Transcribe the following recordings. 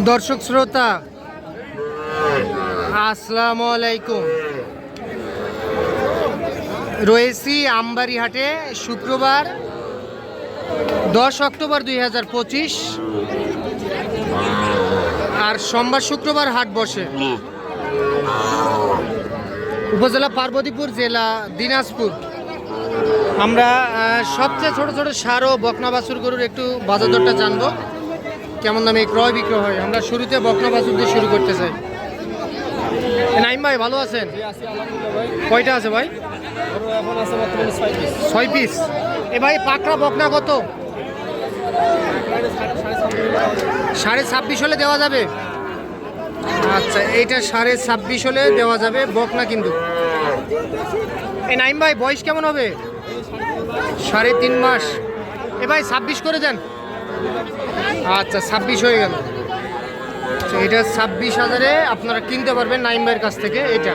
দর্শক শ্রোতা, আসসালামু আলাইকুম। রয়েছি আমবাড়িহাটে শুক্রবার, দশ অক্টোবর দুই হাজার পঁচিশ। আর সোমবার শুক্রবার হাট বসে। উপজেলা পার্বতীপুর জেলা দিনাজপুর। আমরা সবচেয়ে ছোট ছোট সার ও বকনা বাছুর গরুর একটু বাজার দরটা জানব। কেমন দামে ক্রয় বিক্রয় হয়? আমরা শুরুতে বকনা বাছুর দিয়ে শুরু করতে চাই। নাইম ভাই ভালো আছেন? কয়টা আছে ভাই? ছয় পিস। এ ভাই পাকড়া বকনা কত? সাড়ে ছাব্বিশ হলে দেওয়া যাবে? আচ্ছা এইটা সাড়ে ছাব্বিশ হলে দেওয়া যাবে বকনা কিন্তু। এ নাইম ভাই বয়স কেমন হবে? সাড়ে তিন মাস। এ ভাই ছাব্বিশ করে দেন। আচ্ছা ছাব্বিশ হয়ে গেল। আচ্ছা, এটা ছাব্বিশ হাজারে আপনারা কিনতে পারবেন নাইম ভাইয়ের কাছ থেকে এটা।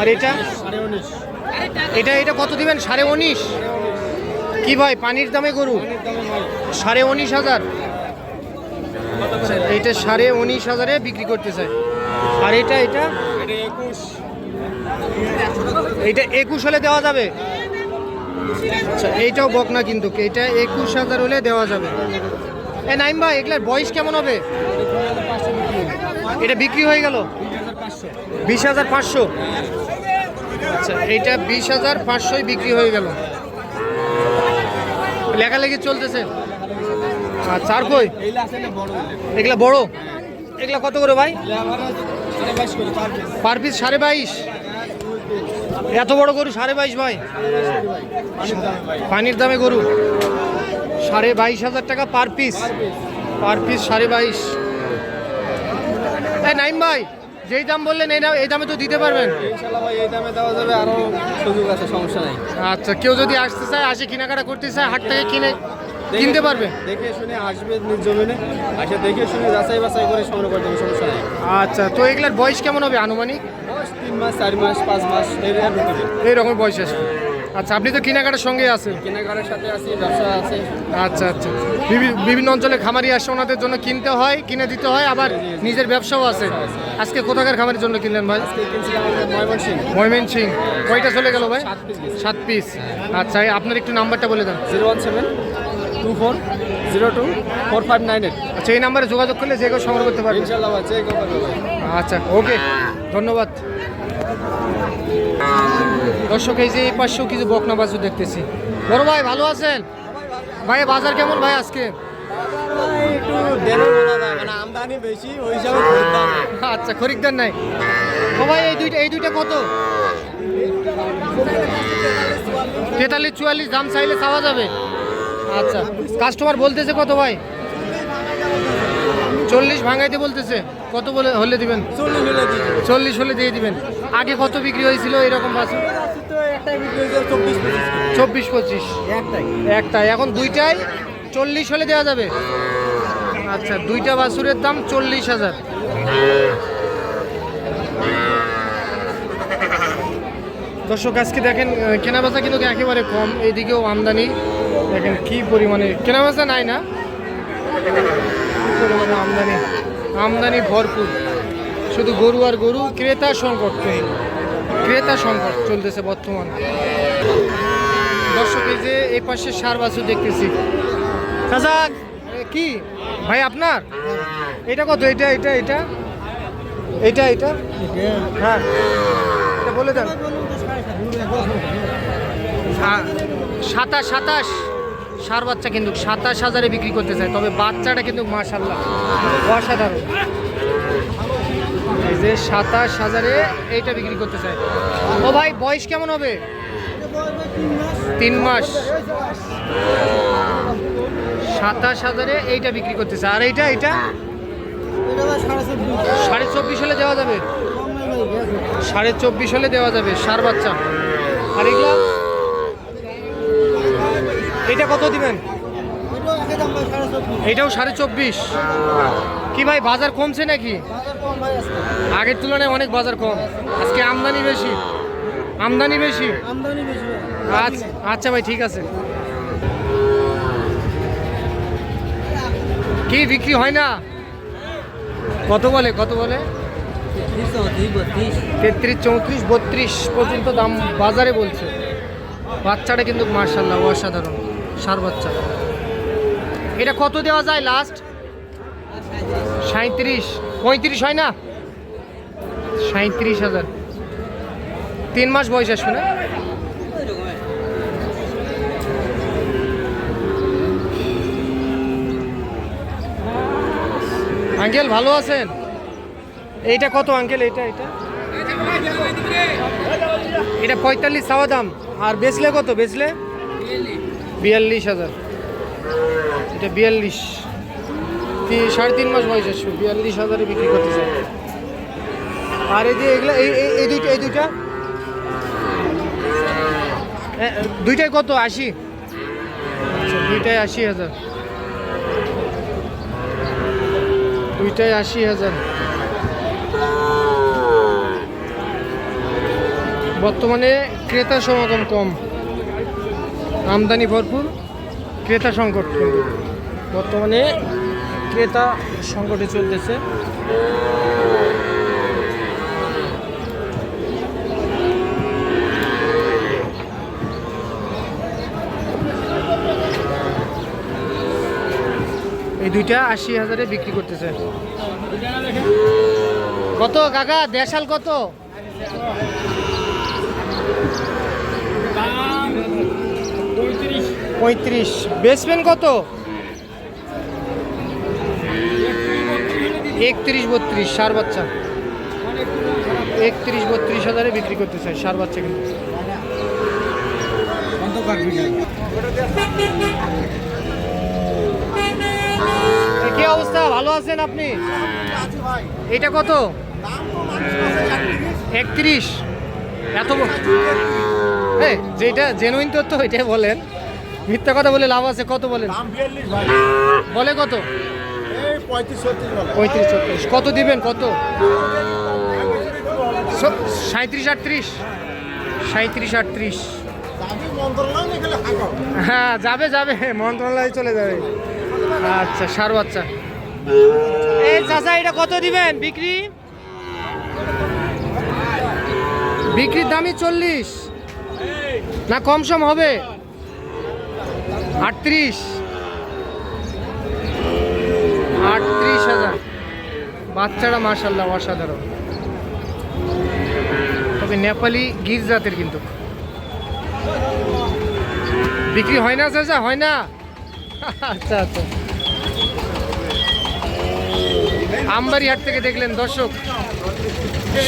আর এটা? এটা এটা কত দিবেন? সাড়ে উনিশ? কি ভাই পানির দামে গরু? সাড়ে উনিশ হাজার। এইটা সাড়ে উনিশ হাজারে বিক্রি করতে চাই আর এটা এটা? এটা একুশ হলে দেওয়া যাবে। আচ্ছা এইটাও বকনা কিন্তু। এটা একুশ হাজার হলে দেওয়া যাবে। এ নাইম ভাই এগুলার বয়স কেমন হবে? এটা বিক্রি হয়ে গেল? বিশ হাজার পাঁচশো। আচ্ছা এইটা বিশ হাজার পাঁচশোই বিক্রি হয়ে গেল। লেখালেখি চলতেছে। আচ্ছা আর কই? এগুলা বড়? এগুলা কত করে ভাই? পার পিস সাড়ে বাইশ? এত বড় গরু সাড়ে বাইশ ভাই। পানির দামে গরু। সাড়ে বাইশ হাজার টাকা পার পিস পার পিস সাড়ে বাইশ। এই নাইম ভাই যেই দাম বললেন এই দাম এই দামে তো দিতে পারবেন। এই দামে দেওয়া যাবে আরও সুযোগ আছে সমস্যা নাই। আচ্ছা কেউ যদি আসতে চায় আসে কেনাকাটা করতে চায় হাট থেকে কিনে কিনতে পারবে। দেখে শুনে আসবে নিজ জমিনে। আসে দেখে শুনে যাচাই বাছাই করে সংগ্রহ করে দেবে সমস্যা নাই। আচ্ছা তো এগুলার বয়স কেমন হবে আনুমানিক? তিন মাস চার মাস পাঁচ মাস এই এর ভিতরে এইরকম বয়স আসবে আচ্ছা আপনি তো কেনাকাটার সঙ্গে আছেন। কেনাকাটার সাথে আছি ব্যবসা আছে। আচ্ছা আচ্ছা। বিভি- বিভিন্ন অঞ্চলে খামারি আসে ওনাদের জন্য কিনতে হয় কিনে দিতে হয় আবার নিজের ব্যবসাও আছে। আজকে কোথাকার খামারের জন্য কিনলেন ভাই? ময়মেন সিং কয়টা চলে গেল ভাই? সাত পিস আচ্ছা আপনার একটু নাম্বারটা বলে দেন। Zero one seven two four zero two four five nine eight. আচ্ছা এই নাম্বারে যোগাযোগ করলে যে কেউ সংগ্রহ করতে পারবে। ইনশাল্লাহ আচ্ছা ওকে। ধন্যবাদ। দর্শক, এই যে পাশেও কিছু বকনা বাজু দেখতেছি। বড় ভাই, ভালো আছেন? ভাই বাজার কেমন ভাই আজকে। আচ্ছা খরিদ্দার নাই। ও ভাই, এই দুইটা এই দুইটা কত? তেতাল্লিশ, চুয়াল্লিশ, দাম চাইলে চাওয়া যাবে। আচ্ছা কাস্টমার বলতেছে কত ভাই? চল্লিশ ভাঙাইতে বলতেছে। কত বলে হলে দিবেন? চল্লিশ হলে দিয়ে দিবেন। আগে কত বিক্রি হয়েছিল এরকম বাসু চব্বিশ পঁচিশ। একটাই। এখন দুইটাই চল্লিশ হলে দেওয়া যাবে? আচ্ছা দুইটা বাছুরের দাম চল্লিশ হাজার। দর্শক আজকে দেখেন কেনাবেচা কিন্তু একেবারে কম। এইদিকেও আমদানি। দেখেন কি পরিমাণে কেনাবেচা নাই না? পরিমাণে আমদানি। আমদানি ভরপুর। শুধু গরু আর গরু, ক্রেতা সংকট নেই। ক্রেতা সংকট চলতেছে বর্তমানে। দর্শক, এই যে এই পাশে সার বাছুর দেখতেছি। চাচা কি? ভাই, আপনার? এটা কত? এটা এটা এটা? এটা এটা? হ্যাঁ। এটা বলে দেন। সাতাশ সাতাশ। সার বাচ্চা কিন্তু সাতাশ হাজারে বিক্রি করতে চায়, তবে বাচ্চাটা কিন্তু মাশাল্লাহ অসাধারণ। এই যে সাতাশ হাজারে এইটা বিক্রি করতে চায়। ও ভাই, বয়স কেমন হবে? তিন মাস। সাতাশ হাজারে এইটা বিক্রি করতেছে আর এইটা এইটা? সাড়ে চব্বিশ হলে দেওয়া যাবে। সাড়ে চব্বিশ হলে দেওয়া যাবে সার বাচ্চা। আর এগুলা? এটা কত দিবেন? এটাও সাড়ে চব্বিশ। কি ভাই, বাজার কমছে নাকি? আগের তুলনায় অনেক বাজার কম। আজকে আমদানি বেশি। আমদানি বেশি? আচ্ছা আচ্ছা ভাই, ঠিক আছে। কি, বিক্রি হয় না? কত বলে কত বলে? তেত্রিশ, চৌত্রিশ, বত্রিশ পর্যন্ত দাম বাজারে বলছে। বাচ্চাটা কিন্তু মার্শাল্লাহ অসাধারণ। এটা কত দেওয়া যায় লাস্ট সাঁত্রিশ পঁয়ত্রিশ হয় না? সাঁত্রিশ হাজার। তিন মাস বয়স আসবে না? আঙ্কেল, ভালো আছেন? এইটা কত আঙ্কেল? এইটা এটা এটা পঁয়তাল্লিশ চাওয়া দাম। আর বেচলে কত? বেচলে? বিয়াল্লিশ হাজার। এটা বিয়াল্লিশ। সাড়ে তিন মাস বয়স আসবে বিয়াল্লিশ হাজারে বিক্রি করতে চাই আর এই যে এগুলো, এই, এই- দুইটা, এই দুইটা? দুইটাই কত? আশি? আচ্ছা দুইটাই আশি হাজার। দুইটাই আশি হাজার। বর্তমানে ক্রেতা সমাগম কম। আমদানি ভরপুর ক্রেতা সংকট। বর্তমানে ক্রেতা সংকটে চলতেছে। এই দুইটা আশি হাজারে বিক্রি করতেছে। কত কাকা? দেশাল কত? পঁয়ত্রিশ। বেচবেন কত? একত্রিশ বত্রিশ সার বাচ্চা। একত্রিশ বত্রিশ হাজারে বিক্রি করতে চাই সার বাচ্চা কিন্তু। কি অবস্থা? ভালো আছেন আপনি? এটা কত? একত্রিশ। এত এই, যেটা জেনুইন তথ্য ওইটাই বলেন। মিথ্যা কথা বলে লাভ আছে কত বলেন? বলে কত? পঁয়ত্রিশ ছত্রিশ কত দিবেন কত? সাঁত্রিশ আটত্রিশ? সাঁত্রিশ আটত্রিশ। হ্যাঁ যাবে যাবে। মন্ত্রণালয়ে চলে যাবে। আচ্ছা সার বাচ্চা। এই চাচা এটা কত দিবেন? বিক্রি? বিক্রির দামই চল্লিশ। না কম সম হবে? আটত্রিশ। আটত্রিশ হাজার। বাচ্চারা মার্শাল্লাহ অসাধারণ। তবে নেপালি গির জাতের কিন্তু। বিক্রি হয় না চাচা, হয় না। আচ্ছা আচ্ছা। আমবাড়ি হাট থেকে দেখলেন দর্শক,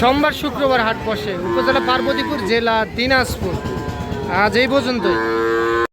সোমবার, শুক্রবার হাট বসে। উপজেলা পার্বতীপুর জেলা দিনাজপুর। আজ এই পর্যন্তই।